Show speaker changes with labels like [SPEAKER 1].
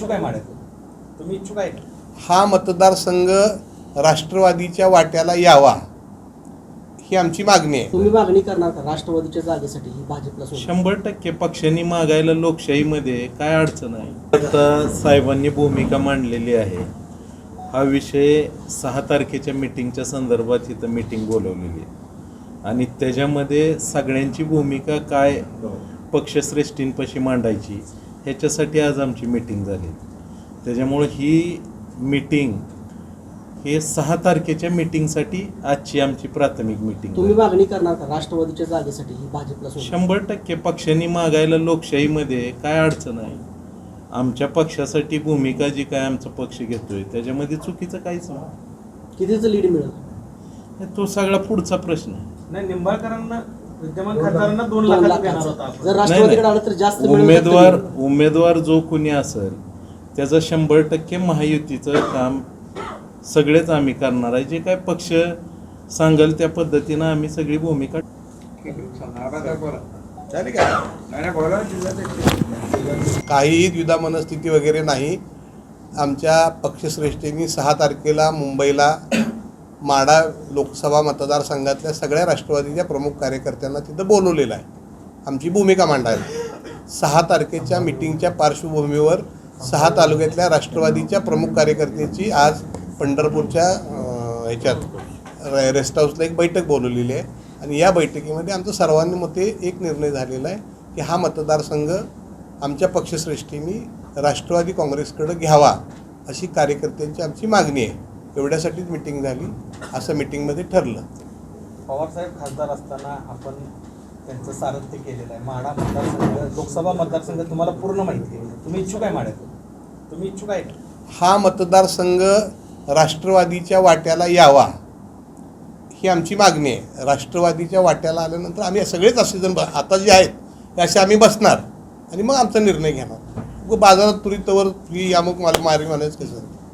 [SPEAKER 1] इच्छुक आहे माड्यात तुम्ही इच्छुक आहे?
[SPEAKER 2] हा मतदारसंघ राष्ट्रवादीच्या वाट्याला यावा ही आमची मागणी आहे.
[SPEAKER 3] तुम्ही मागणी करणार का राष्ट्रवादीच्या जागेसाठी ही भाजपला सोडून?
[SPEAKER 4] शंभर टक्के पक्षांनी मागायला लोकशाहीमध्ये काय अडचण आहे? आता साहेबांनी भूमिका मांडलेली आहे. हा विषय सहा तारखेच्या मिटिंगच्या संदर्भात इथं मिटिंग बोलवलेली आहे. आणि त्याच्यामध्ये सगळ्यांची भूमिका काय? पक्षश्रेष्ठींपाशी मांडायची. ह्याच्यासाठी आज आमची मिटिंग झाली. त्याच्यामुळं ही मिटिंग हे सहा तारखेच्या मिटिंगसाठी आजची आमची प्राथमिक मिटिंग
[SPEAKER 3] तुम्ही मागणी करणार का? राष्ट्रवादीच्या जागेसाठी ही भाजपला सोडून?
[SPEAKER 4] शंभर टक्के पक्षांनी मागायला लोकशाहीमध्ये काय अडचण आहे? आमच्या पक्षासाठी भूमिका जी काय आमचा पक्ष घेतोय त्याच्यामध्ये चुकीचं काहीच नाही.
[SPEAKER 3] कितीचं लीड मिळेल?
[SPEAKER 4] हे तो सगळा पुढचा प्रश्न आहे.
[SPEAKER 1] नाही निंबाळकरांना विद्यमान खासदारांना दोन
[SPEAKER 3] दोन
[SPEAKER 1] लाखाचं देणार होता
[SPEAKER 3] लाखाचं.
[SPEAKER 1] आपण.
[SPEAKER 3] जर
[SPEAKER 4] नाही,
[SPEAKER 3] राष्ट्रवादीकडे
[SPEAKER 4] नाही.
[SPEAKER 3] आलं तर जास्त मिळेल का
[SPEAKER 4] उमेदवार? उमेदवार जो कोणी असेल त्याचं शंभर टक्के महायुतीचं काम सगळेच आम्ही करणार आहे जे काय पक्ष सांगेल त्या पद्धतीनं आम्ही सगळी भूमिका
[SPEAKER 2] काहीही द्विधा मनस्थिती वगैरे नाही आमच्या पक्षश्रेष्ठींनी सहा तारखेला मुंबईला माडा लोकसभा मतदारसंघातल्या सगळ्या राष्ट्रवादीच्या प्रमुख कार्यकर्त्यांना तिथं बोलवलेलं आहे. आमची भूमिका मांडायला सहा तारखेच्या मिटिंगच्या पार्श्वभूमीवर सहा तालुक्यातल्या राष्ट्रवादीच्या प्रमुख कार्यकर्त्याची आज पंढरपूरच्या ह्याच्यात रे- रेस्ट हाऊसला एक बैठक बोलवलेली आहे. आणि या बैठकीमध्ये आमचं सर्वांनुमते एक निर्णय झालेला आहे की हा मतदारसंघ आमच्या पक्षश्रेष्ठींनी राष्ट्रवादी काँग्रेसकडं घ्यावा अशी कार्यकर्त्यांची आमची मागणी आहे. एवढ्यासाठीच मिटिंग झाली. असं मिटिंगमध्ये ठरलं.
[SPEAKER 1] पवारसाहेब खासदार असताना आपण त्यांचं सारथ्य केलेलं आहे. माडा मतदारसंघ लोकसभा मतदारसंघ तुम्हाला पूर्ण माहिती आहे. तुम्ही इच्छुक आहे माड्यात तुम्ही इच्छुक आहे?
[SPEAKER 2] हा मतदारसंघ राष्ट्रवादीच्या वाट्याला यावा ही आमची मागणी आहे. राष्ट्रवादीच्या वाट्याला आल्यानंतर आम्ही सगळेच असे जण आता जे आहेत ते असे आम्ही बसणार आणि मग आमचा निर्णय घेणार. बाजारात तुरीतवर ही अमुक मला मारी म्हणायचं कसं?